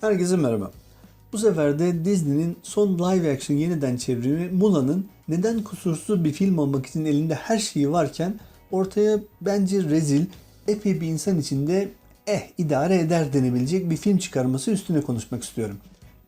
Herkese merhaba. Bu sefer de Disney'nin son live action yeniden çevrimi Mulan'ın neden kusursuz bir film olmak için elinde her şeyi varken ortaya bence rezil, epey bir insan içinde eh idare eder denebilecek bir film çıkarması üstüne konuşmak istiyorum.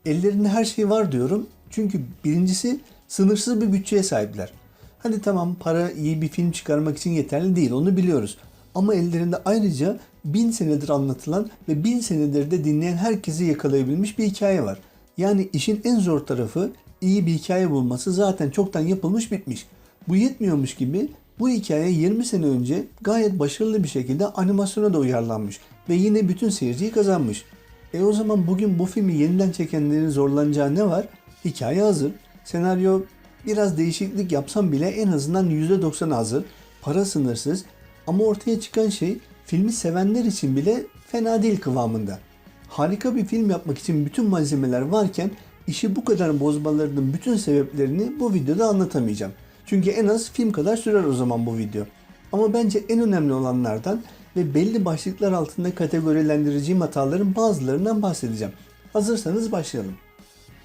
Ellerinde her şey var diyorum çünkü birincisi sınırsız bir bütçeye sahipler. Hadi tamam para iyi bir film çıkarmak için yeterli değil onu biliyoruz. Ama ellerinde ayrıca bin senedir anlatılan ve bin senedir de dinleyen herkesi yakalayabilmiş bir hikaye var. Yani işin en zor tarafı iyi bir hikaye bulması zaten çoktan yapılmış bitmiş. Bu yetmiyormuş gibi bu hikaye 20 sene önce gayet başarılı bir şekilde animasyona da uyarlanmış ve yine bütün seyirciyi kazanmış. E o zaman bugün bu filmi yeniden çekenlerin zorlanacağı ne var? Hikaye hazır, senaryo biraz değişiklik yapsam bile en azından %90 hazır, para sınırsız ama ortaya çıkan şey filmi sevenler için bile fena değil kıvamında. Harika bir film yapmak için bütün malzemeler varken işi bu kadar bozmalarının bütün sebeplerini bu videoda anlatamayacağım. Çünkü en az film kadar sürer o zaman bu video. Ama bence en önemli olanlardan ve belli başlıklar altında kategorilendireceğim hataların bazılarından bahsedeceğim. Hazırsanız başlayalım.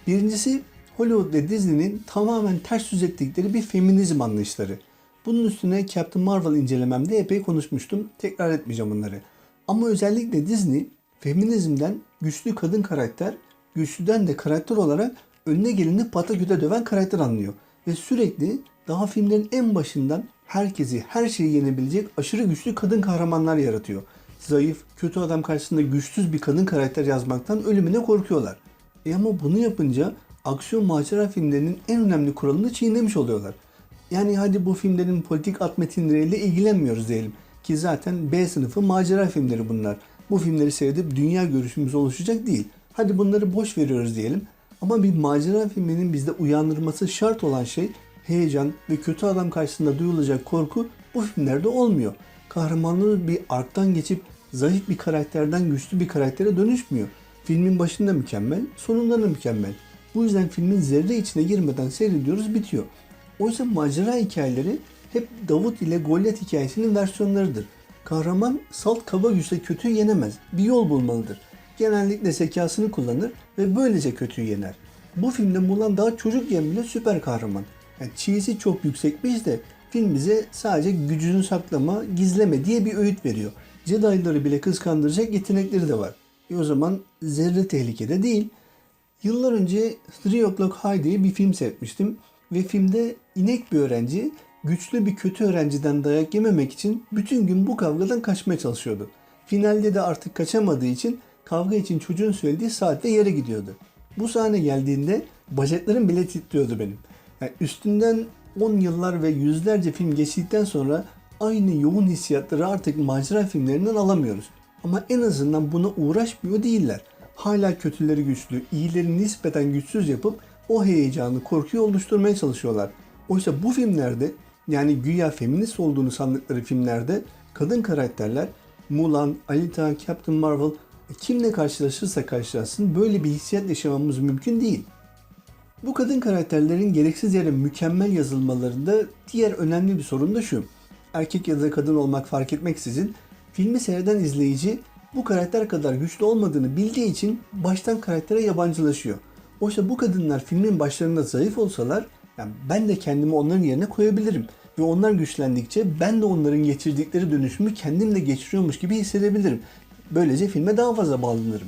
Birincisi Hollywood ve Disney'nin tamamen ters yüz ettikleri bir feminizm anlayışları. Bunun üstüne Captain Marvel incelememde epey konuşmuştum. Tekrar etmeyeceğim bunları. Ama özellikle Disney feminizmden güçlü kadın karakter, güçlüden de karakter olarak önüne geleni pataküte döven karakter anlıyor. Ve sürekli daha filmlerin en başından herkesi, her şeyi yenebilecek aşırı güçlü kadın kahramanlar yaratıyor. Zayıf, kötü adam karşısında güçsüz bir kadın karakter yazmaktan ölümüne korkuyorlar. E ama bunu yapınca aksiyon macera filmlerinin en önemli kuralını çiğnemiş oluyorlar. Yani hadi bu filmlerin politik alt metinleriyle ilgilenmiyoruz diyelim. Ki zaten B sınıfı macera filmleri bunlar. Bu filmleri seyredip dünya görüşümüz oluşacak değil. Hadi bunları boş veriyoruz diyelim. Ama bir macera filminin bizde uyandırması şart olan şey heyecan ve kötü adam karşısında duyulacak korku bu filmlerde olmuyor. Kahramanlığı bir arktan geçip zayıf bir karakterden güçlü bir karaktere dönüşmüyor. Filmin başında mükemmel, sonunda da mükemmel. Bu yüzden filmin zerre içine girmeden seyrediyoruz bitiyor. Oysa macera hikayeleri hep Davut ile Goliath hikayesinin versiyonlarıdır. Kahraman salt kaba güçle kötüyü yenemez. Bir yol bulmalıdır. Genellikle zekasını kullanır ve böylece kötüyü yener. Bu filmde Mulan daha çocukken bile süper kahraman. Yani çiğsi çok yüksekmiş de film bize sadece gücünü saklama, gizleme diye bir öğüt veriyor. Jedi'ları bile kıskandıracak yetenekleri de var. E o zaman zerre tehlikede değil. Yıllar önce Three O'Clock High diye bir film seyretmiştim. Ve filmde inek bir öğrenci güçlü bir kötü öğrenciden dayak yememek için bütün gün bu kavgadan kaçmaya çalışıyordu. Finalde de artık kaçamadığı için kavga için çocuğun söylediği saatte yere gidiyordu. Bu sahne geldiğinde bacaklarım bile titriyordu benim. Yani üstünden 10 yıllar ve yüzlerce film geçtikten sonra aynı yoğun hissiyatları artık macera filmlerinden alamıyoruz. Ama en azından buna uğraşmıyor değiller. Hala kötüleri güçlü, iyileri nispeten güçsüz yapıp o heyecanı, korkuyu oluşturmaya çalışıyorlar. Oysa bu filmlerde yani güya feminist olduğunu sandıkları filmlerde kadın karakterler Mulan, Alita, Captain Marvel e, kimle karşılaşırsa karşılaşsın böyle bir hissiyat yaşamamız mümkün değil. Bu kadın karakterlerin gereksiz yere mükemmel yazılmalarında diğer önemli bir sorun da şu. Erkek ya da kadın olmak fark etmeksizin filmi seyreden izleyici bu karakter kadar güçlü olmadığını bildiği için baştan karaktere yabancılaşıyor. Oysa bu kadınlar filmin başlarında zayıf olsalar yani ben de kendimi onların yerine koyabilirim. Ve onlar güçlendikçe ben de onların geçirdikleri dönüşümü kendim de geçiriyormuş gibi hissedebilirim. Böylece filme daha fazla bağlanırım.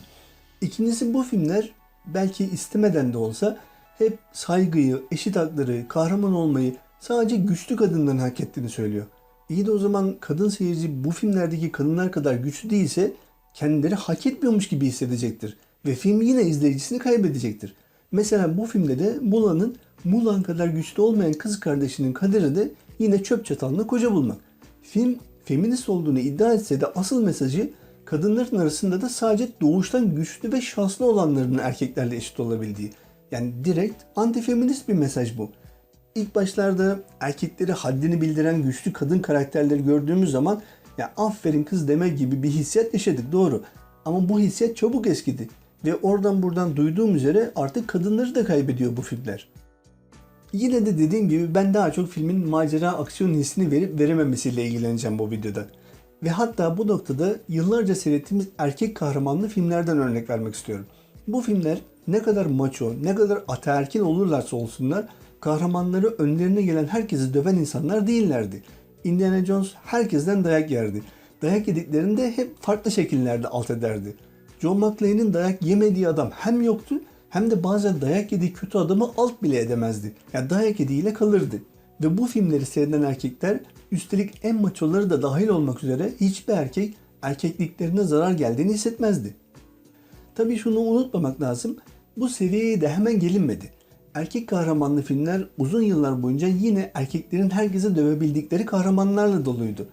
İkincisi bu filmler belki istemeden de olsa hep saygıyı, eşit hakları, kahraman olmayı sadece güçlü kadınların hak ettiğini söylüyor. İyi de o zaman kadın seyirci bu filmlerdeki kadınlar kadar güçlü değilse kendileri hak etmiyormuş gibi hissedecektir. Ve film yine izleyicisini kaybedecektir. Mesela bu filmde de Mulan'ın Mulan kadar güçlü olmayan kız kardeşinin kaderi de yine çöp çatalına koca bulmak. Film feminist olduğunu iddia etse de asıl mesajı kadınların arasında da sadece doğuştan güçlü ve şanslı olanların erkeklerle eşit olabildiği. Yani direkt antifeminist bir mesaj bu. İlk başlarda erkekleri haddini bildiren güçlü kadın karakterleri gördüğümüz zaman ya aferin kız deme gibi bir hissiyat yaşadık doğru. Ama bu hissiyat çabuk eskidi. Ve oradan buradan duyduğum üzere artık kadınları da kaybediyor bu filmler. Yine de dediğim gibi ben daha çok filmin macera aksiyon hissini verip verememesiyle ilgileneceğim bu videoda. Ve hatta bu noktada yıllarca seyrettiğimiz erkek kahramanlı filmlerden örnek vermek istiyorum. Bu filmler ne kadar maço, ne kadar ataerkil olurlarsa olsunlar kahramanları önlerine gelen herkesi döven insanlar değillerdi. Indiana Jones herkesten dayak yerdi. Dayak yediklerinde hep farklı şekillerde alt ederdi. John McClane'in dayak yemediği adam hem yoktu hem de bazen dayak yediği kötü adamı alt bile edemezdi. Yani dayak yediğiyle kalırdı. Ve bu filmleri seyreden erkekler üstelik en maçoları da dahil olmak üzere hiçbir erkek erkekliklerine zarar geldiğini hissetmezdi. Tabii şunu unutmamak lazım. Bu seviyeye de hemen gelinmedi. Erkek kahramanlı filmler uzun yıllar boyunca yine erkeklerin herkese dövebildikleri kahramanlarla doluydu.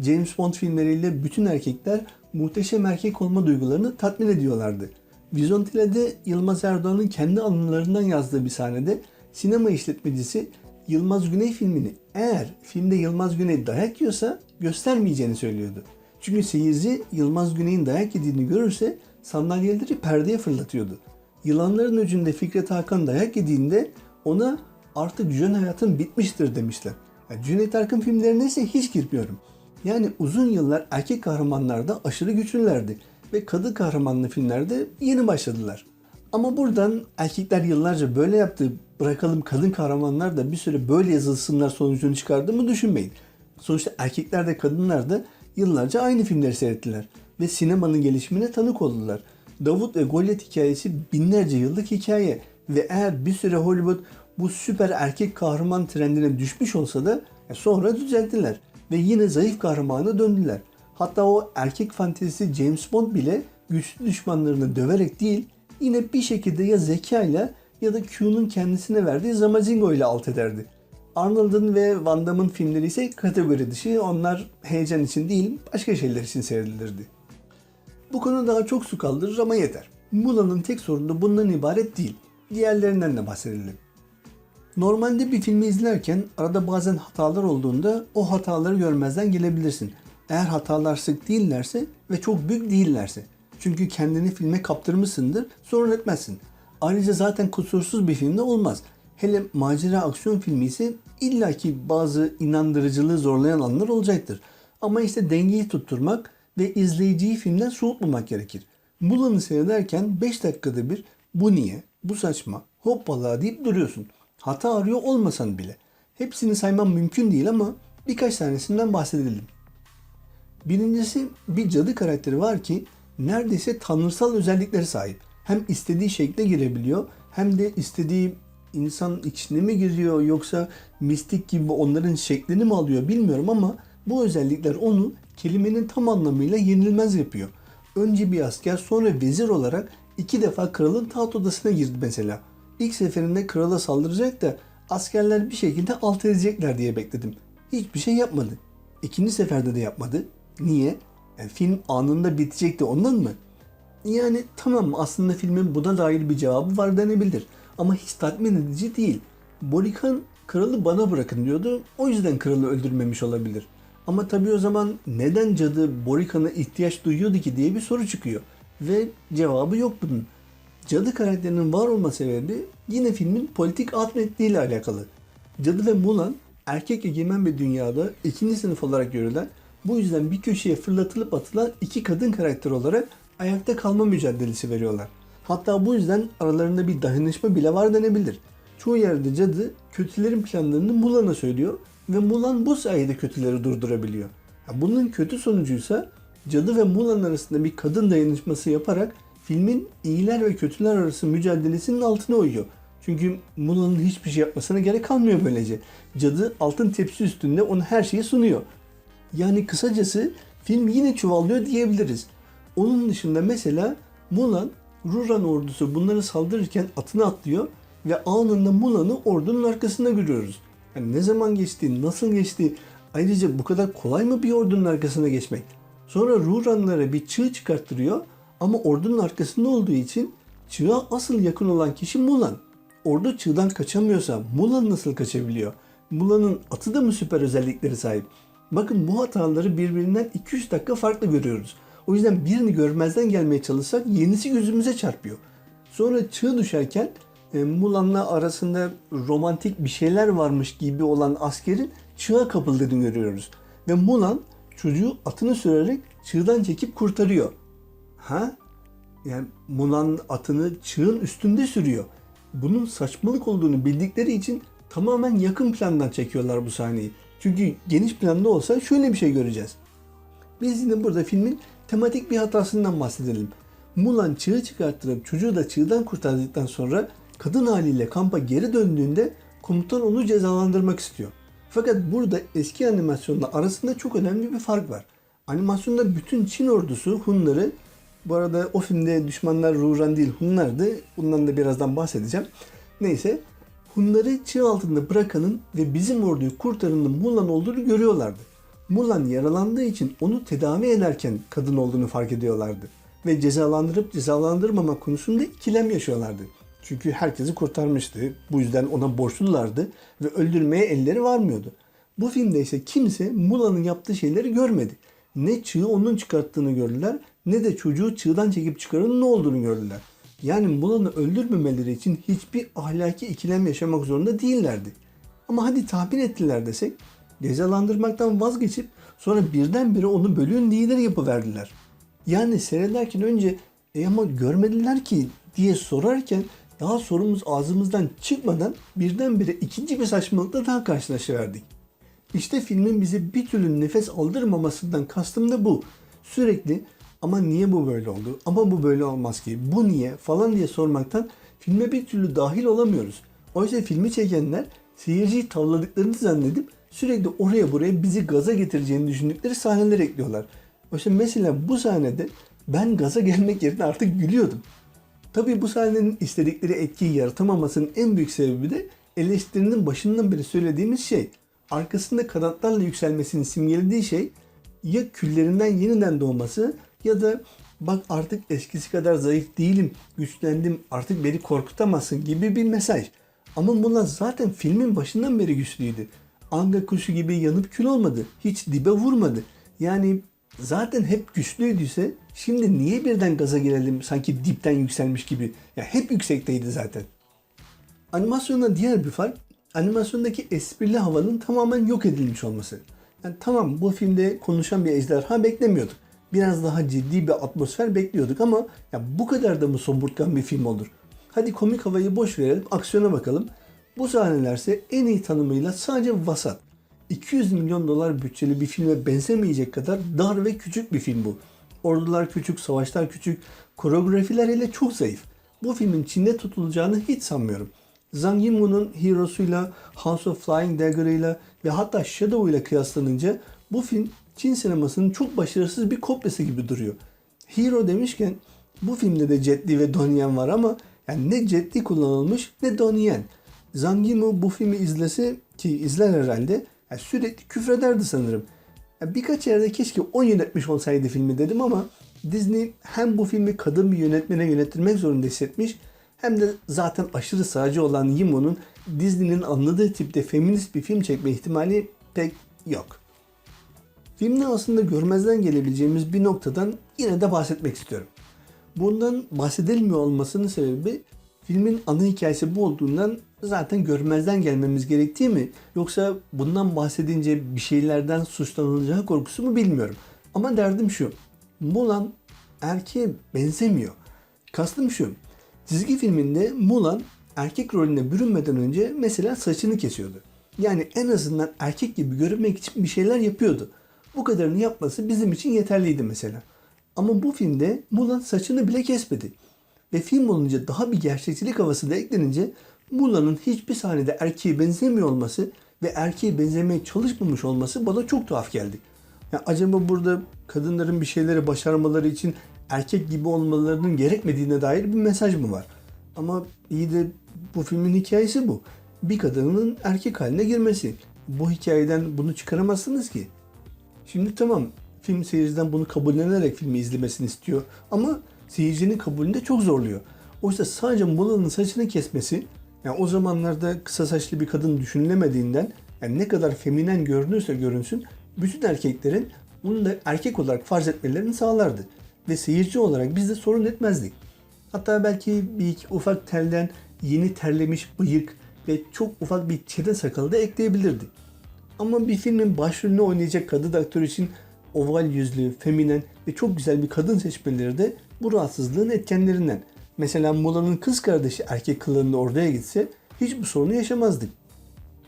James Bond filmleriyle bütün erkekler muhteşem erkek olma duygularını tatmin ediyorlardı. Vizontile'de Yılmaz Erdoğan'ın kendi anılarından yazdığı bir sahnede sinema işletmecisi Yılmaz Güney filmini eğer filmde Yılmaz Güney dayak yiyorsa göstermeyeceğini söylüyordu. Çünkü seyirci Yılmaz Güney'in dayak yediğini görürse sandalyeleri perdeye fırlatıyordu. Yılanların ucunda Fikret Hakan dayak yediğinde ona artık jön hayatın bitmiştir demişler. Yani Cüneyt Arkın filmlerine ise hiç girmiyorum. Yani uzun yıllar erkek kahramanlarda aşırı güçlülerdi ve kadın kahramanlı filmlerde yeni başladılar. Ama buradan erkekler yıllarca böyle yaptı, bırakalım kadın kahramanlar da bir süre böyle yazılsınlar sonucunu çıkardığımı düşünmeyin. Sonuçta erkekler de kadınlar da yıllarca aynı filmleri seyrettiler ve sinemanın gelişimine tanık oldular. Davut ve Goliath hikayesi binlerce yıllık hikaye ve eğer bir süre Hollywood bu süper erkek kahraman trendine düşmüş olsa da e, sonra düzelttiler ve yine zayıf kahramana döndüler. Hatta o erkek fantezisi James Bond bile güçlü düşmanlarını döverek değil yine bir şekilde ya zekayla ya da Q'nun kendisine verdiği zamazingo ile alt ederdi. Arnold'un ve Van Damme'ın filmleri ise kategori dışı. Onlar heyecan için değil başka şeyler için seyredilirdi. Bu konu daha çok su kaldırır ama yeter. Mula'nın tek sorunu da bundan ibaret değil. Diğerlerinden de bahsedelim. Normalde bir filmi izlerken arada bazen hatalar olduğunda o hataları görmezden gelebilirsin. Eğer hatalar sık değillerse ve çok büyük değillerse. Çünkü kendini filme kaptırmışsındır, sorun etmezsin. Ayrıca zaten kusursuz bir filmde olmaz. Hele macera aksiyon filmi ise illaki bazı inandırıcılığı zorlayan anlar olacaktır. Ama işte dengeyi tutturmak ve izleyiciyi filmden soğutmamak gerekir. Mulan'ı seyrederken 5 dakikada bir bu niye, bu saçma, hoppala deyip duruyorsun. Hata arıyor olmasan bile. Hepsini saymam mümkün değil ama birkaç tanesinden bahsedelim. Birincisi bir cadı karakteri var ki neredeyse tanrısal özelliklere sahip. Hem istediği şekle girebiliyor hem de istediği insan içine mi giriyor yoksa mistik gibi onların şeklini mi alıyor bilmiyorum ama bu özellikler onu kelimenin tam anlamıyla yenilmez yapıyor. Önce bir asker sonra vezir olarak iki defa kralın taht odasına girdi mesela. İlk seferinde krala saldıracak da askerler bir şekilde alt edecekler diye bekledim. Hiçbir şey yapmadı. İkinci seferde de yapmadı. Niye? E, film anında bitecekti ondan mı? Yani tamam aslında filmin buna dair bir cevabı var denebilir. Ama hiç tatmin edici değil. Borikan kralı bana bırakın diyordu. O yüzden kralı öldürmemiş olabilir. Ama tabii o zaman neden cadı Borikan'a ihtiyaç duyuyordu ki diye bir soru çıkıyor. Ve cevabı yok bunun. Cadı karakterinin var olma sebebi yine filmin politik art metniyle alakalı. Cadı ve Mulan erkek egemen bir dünyada ikinci sınıf olarak görülen bu yüzden bir köşeye fırlatılıp atılan iki kadın karakter olarak ayakta kalma mücadelesi veriyorlar. Hatta bu yüzden aralarında bir dayanışma bile var denebilir. Çoğu yerde cadı kötülerin planlarını Mulan'a söylüyor ve Mulan bu sayede kötüleri durdurabiliyor. Bunun kötü sonucuysa cadı ve Mulan arasında bir kadın dayanışması yaparak filmin iyiler ve kötüler arası mücadelesinin altına uyuyor. Çünkü Mulan'ın hiçbir şey yapmasına gerek kalmıyor böylece. Cadı altın tepsi üstünde ona her şeyi sunuyor. Yani kısacası film yine çuvallıyor diyebiliriz. Onun dışında mesela Mulan, Ruran ordusu bunları saldırırken atına atlıyor ve anında Mulan'ı ordunun arkasında görüyoruz. Yani ne zaman geçti, nasıl geçti, ayrıca bu kadar kolay mı bir ordunun arkasına geçmek? Sonra Ruranlara bir çığ çıkarttırıyor ama ordunun arkasında olduğu için çığa asıl yakın olan kişi Mulan. Ordu çığdan kaçamıyorsa Mulan nasıl kaçabiliyor? Mulan'ın atı da mı süper özellikleri sahip? Bakın bu hataları birbirinden 2-3 dakika farklı görüyoruz. O yüzden birini görmezden gelmeye çalışsak yenisi gözümüze çarpıyor. Sonra çığ düşerken e, Mulan'la arasında romantik bir şeyler varmış gibi olan askerin çığa kapıldığını görüyoruz. Ve Mulan çocuğu atını sürerek çığdan çekip kurtarıyor. Ha? Yani Mulan atını çığın üstünde sürüyor. Bunun saçmalık olduğunu bildikleri için tamamen yakın plandan çekiyorlar bu sahneyi. Çünkü geniş planda olsa şöyle bir şey göreceğiz. Biz yine burada filmin tematik bir hatasından bahsedelim. Mulan çığı çıkarttırıp çocuğu da çığdan kurtardıktan sonra kadın haliyle kampa geri döndüğünde komutan onu cezalandırmak istiyor. Fakat burada eski animasyonla arasında çok önemli bir fark var. Animasyonda bütün Çin ordusu Hunları, bu arada o filmde düşmanlar Ruran değil Hunlardı. Bundan da birazdan bahsedeceğim. Neyse Hunları çığ altında bırakanın ve bizim orduyu kurtaranın Mulan olduğunu görüyorlardı. Mulan yaralandığı için onu tedavi ederken kadın olduğunu fark ediyorlardı. Ve cezalandırıp cezalandırmamak konusunda ikilem yaşıyorlardı. Çünkü herkesi kurtarmıştı. Bu yüzden ona borçlulardı ve öldürmeye elleri varmıyordu. Bu filmde ise kimse Mulan'ın yaptığı şeyleri görmedi. Ne çığı onun çıkarttığını gördüler ne de çocuğu çığdan çekip çıkaranın ne olduğunu gördüler. Yani Mulan'ı öldürmemeleri için hiçbir ahlaki ikilem yaşamak zorunda değillerdi. Ama hadi tahmin ettiler desek cezalandırmaktan vazgeçip sonra birdenbire onu bölüğün lideri yapıverdiler. Yani seyrederken önce e ama görmediler ki diye sorarken daha sorumuz ağzımızdan çıkmadan birdenbire ikinci bir saçmalıkla daha karşılaşıverdik. İşte filmin bize bir türlü nefes aldırmamasından kastım da bu. Sürekli ama niye bu böyle oldu? Ama bu böyle olmaz ki. Bu niye? Falan diye sormaktan filme bir türlü dahil olamıyoruz. Oysa filmi çekenler seyirciyi tavladıklarını zannedip sürekli oraya buraya bizi gaza getireceğini düşündükleri sahneler ekliyorlar. Oysa mesela bu sahnede ben gaza gelmek yerine artık gülüyordum. Tabii bu sahnenin istedikleri etkiyi yaratamamasının en büyük sebebi de eleştirinin başından beri söylediğimiz şey. Arkasında kanatlarla yükselmesini simgelediği şey ya küllerinden yeniden doğması ya da bak artık eskisi kadar zayıf değilim, güçlendim, artık beni korkutamazsın gibi bir mesaj. Ama bunlar zaten filmin başından beri güçlüydü. Anga kuşu gibi yanıp kül olmadı. Hiç dibe vurmadı. Yani zaten hep güçlüydüyse şimdi niye birden gaza gelelim sanki dipten yükselmiş gibi. Ya hep yüksekteydi zaten. Animasyonda diğer bir fark animasyondaki esprili havanın tamamen yok edilmiş olması. Yani tamam bu filmde konuşan bir ejderha beklemiyorduk. Biraz daha ciddi bir atmosfer bekliyorduk ama ya bu kadar da mı somurtkan bir film olur? Hadi komik havayı boş verelim, aksiyona bakalım. Bu sahnelerse en iyi tanımıyla sadece vasat. 200 milyon dolar bütçeli bir filme benzemeyecek kadar dar ve küçük bir film bu. Ordular küçük, savaşlar küçük, koreografiler hele çok zayıf. Bu filmin Çin'de tutulacağını hiç sanmıyorum. Zhang Yimou'nun Hero'suyla, House of Flying Dagger'ıyla ve hatta Shadow ile kıyaslanınca bu film Çin sinemasının çok başarısız bir kopyası gibi duruyor. Hero demişken bu filmde de Jet Li ve Donnie Yen var ama yani ne Jet Li kullanılmış ne Donnie Yen. Zhang Yimou bu filmi izlese ki izler herhalde yani sürekli küfrederdi sanırım. Yani birkaç yerde keşke o yönetmiş olsaydı filmi dedim ama Disney hem bu filmi kadın bir yönetmene yönettirmek zorunda hissetmiş hem de zaten aşırı sağcı olan Yimou'nun Disney'nin anladığı tipte feminist bir film çekme ihtimali pek yok. Filmde aslında görmezden gelebileceğimiz bir noktadan yine de bahsetmek istiyorum. Bundan bahsedilmiyor olmasının sebebi filmin ana hikayesi bu olduğundan zaten görmezden gelmemiz gerektiği mi? Yoksa bundan bahsedince bir şeylerden suçlanılacağı korkusu mu bilmiyorum. Ama derdim şu. Mulan erkeğe benzemiyor. Kastım şu. Çizgi filminde Mulan erkek rolüne bürünmeden önce mesela saçını kesiyordu. Yani en azından erkek gibi görünmek için bir şeyler yapıyordu. Bu kadarını yapması bizim için yeterliydi mesela. Ama bu filmde Mulan saçını bile kesmedi. Ve film olunca daha bir gerçekçilik havası da eklenince Mulan'ın hiçbir sahnede erkeğe benzemiyor olması ve erkeğe benzemeye çalışmamış olması bana çok tuhaf geldi. Yani acaba burada kadınların bir şeyleri başarmaları için erkek gibi olmalarının gerekmediğine dair bir mesaj mı var? Ama iyi de bu filmin hikayesi bu. Bir kadının erkek haline girmesi. Bu hikayeden bunu çıkaramazsınız ki. Şimdi tamam film seyirciden bunu kabullenerek filmi izlemesini istiyor ama seyircinin kabulünü de çok zorluyor. Oysa sadece Mula'nın saçını kesmesi yani o zamanlarda kısa saçlı bir kadın düşünülemediğinden yani ne kadar feminen görünürse görünsün bütün erkeklerin bunu da erkek olarak farz etmelerini sağlardı. Ve seyirci olarak biz de sorun etmezdik. Hatta belki bir iki ufak telden yeni terlemiş bıyık ve çok ufak bir çene sakalı da ekleyebilirdi. Ama bir filmin başrolünü oynayacak kadın aktör için oval yüzlü, feminen ve çok güzel bir kadın seçmeleri de bu rahatsızlığın etkenlerinden. Mesela Mula'nın kız kardeşi erkek kılığında orduya gitse hiç bu sorunu yaşamazdık.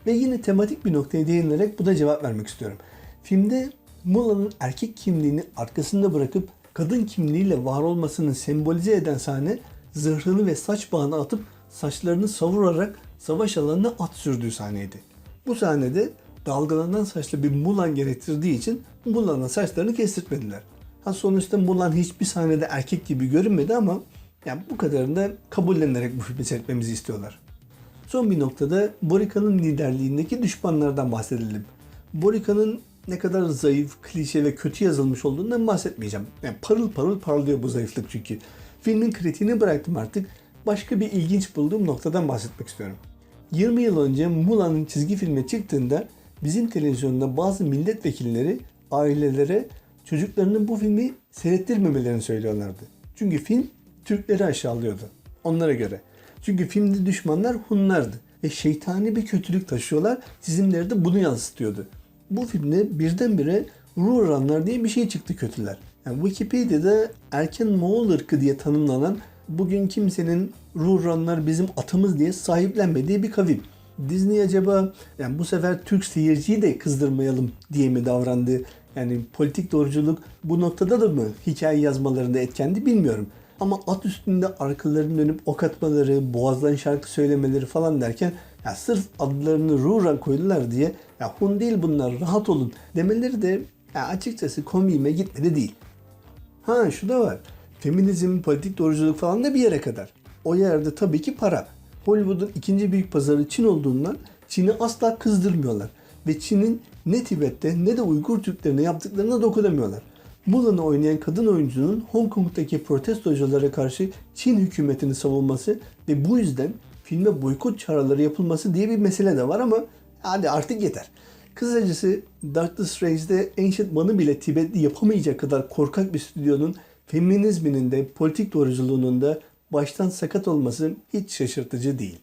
Ve yine tematik bir noktaya değinerek buna cevap vermek istiyorum. Filmde Mula'nın erkek kimliğini arkasında bırakıp kadın kimliğiyle var olmasını sembolize eden sahne zırhını ve saç bağını atıp saçlarını savurarak savaş alanına at sürdüğü sahneydi. Bu sahnede dalgalanan saçlı bir Mulan gerektirdiği için Mulan'ın saçlarını kestirtmediler. Ha sonuçta Mulan hiçbir sahnede erkek gibi görünmedi ama yani bu kadarını da kabullenerek bu filmi seyretmemizi istiyorlar. Son bir noktada Borika'nın liderliğindeki düşmanlardan bahsedelim. Borika'nın ne kadar zayıf, klişe ve kötü yazılmış olduğundan bahsetmeyeceğim. Yani parıl parıl parlıyor bu zayıflık çünkü. Filmin kritiğini bıraktım artık. Başka bir ilginç bulduğum noktadan bahsetmek istiyorum. 20 yıl önce Mulan'ın çizgi filmi çıktığında bizim televizyonda bazı milletvekilleri ailelere çocuklarının bu filmi seyrettirmemelerini söylüyorlardı. Çünkü film Türkleri aşağılıyordu. Onlara göre. Çünkü filmde düşmanlar Hunlardı ve şeytani bir kötülük taşıyorlar. Çizimleri de bunu yansıtıyordu. Bu filmde birdenbire Ruranlar diye bir şey çıktı kötüler. Yani Wikipedia'da erken Moğol ırkı diye tanımlanan bugün kimsenin Ruranlar bizim atımız diye sahiplenmediği bir kavim. Disney acaba yani bu sefer Türk seyirciyi de kızdırmayalım diye mi davrandı? Yani politik doğruculuk bu noktada da mı hikaye yazmalarında etkendi bilmiyorum. Ama at üstünde arkalarını dönüp ok atmaları, boğazdan şarkı söylemeleri falan derken ya sırf adlarını Ruran koydular diye ya Hun değil bunlar rahat olun demeleri de ya açıkçası komiğime gitmedi değil. Ha şu da var. Feminizm, politik doğruculuk falan da bir yere kadar. O yerde tabii ki para. Hollywood'un ikinci büyük pazarı Çin olduğundan Çin'i asla kızdırmıyorlar. Ve Çin'in ne Tibet'te ne de Uygur Türklerine yaptıklarına dokunamıyorlar. Mulan'ı oynayan kadın oyuncunun Hong Kong'daki protestoculara karşı Çin hükümetini savunması ve bu yüzden filme boykot çağrıları yapılması diye bir mesele de var ama hadi artık yeter. Kısacası Doctor Strange'de Ancient One'ı bile Tibetli yapamayacak kadar korkak bir stüdyonun feminizminin de politik doğruculuğunun da baştan sakat olması hiç şaşırtıcı değil.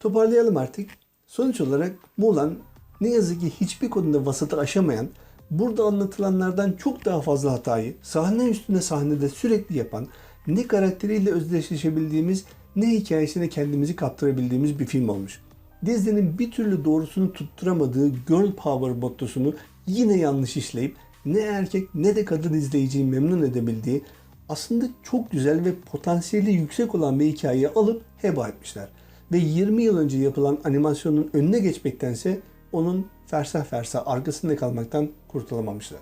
Toparlayalım artık. Sonuç olarak Mulan ne yazık ki hiçbir konuda vasatı aşamayan, burada anlatılanlardan çok daha fazla hatayı sahne üstüne sahnede sürekli yapan, ne karakteriyle özdeşleşebildiğimiz ne hikayesine kendimizi kaptırabildiğimiz bir film olmuş. Disney'nin bir türlü doğrusunu tutturamadığı girl power mottosunu yine yanlış işleyip ne erkek ne de kadın izleyiciyi memnun edebildiği aslında çok güzel ve potansiyeli yüksek olan bir hikayeyi alıp heba etmişler. Ve 20 yıl önce yapılan animasyonun önüne geçmektense onun fersah fersah arkasında kalmaktan kurtulamamışlar.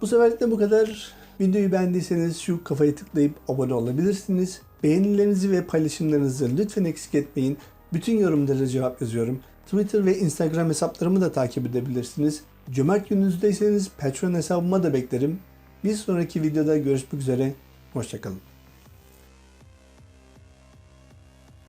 Bu seferlik de bu kadar. Videoyu beğendiyseniz şu kafayı tıklayıp abone olabilirsiniz. Beğenilerinizi ve paylaşımlarınızı lütfen eksik etmeyin. Bütün yorumlara cevap yazıyorum. Twitter ve Instagram hesaplarımı da takip edebilirsiniz. Cömert gününüzdeyseniz Patreon hesabıma da beklerim. Bir sonraki videoda görüşmek üzere. Hoşçakalın.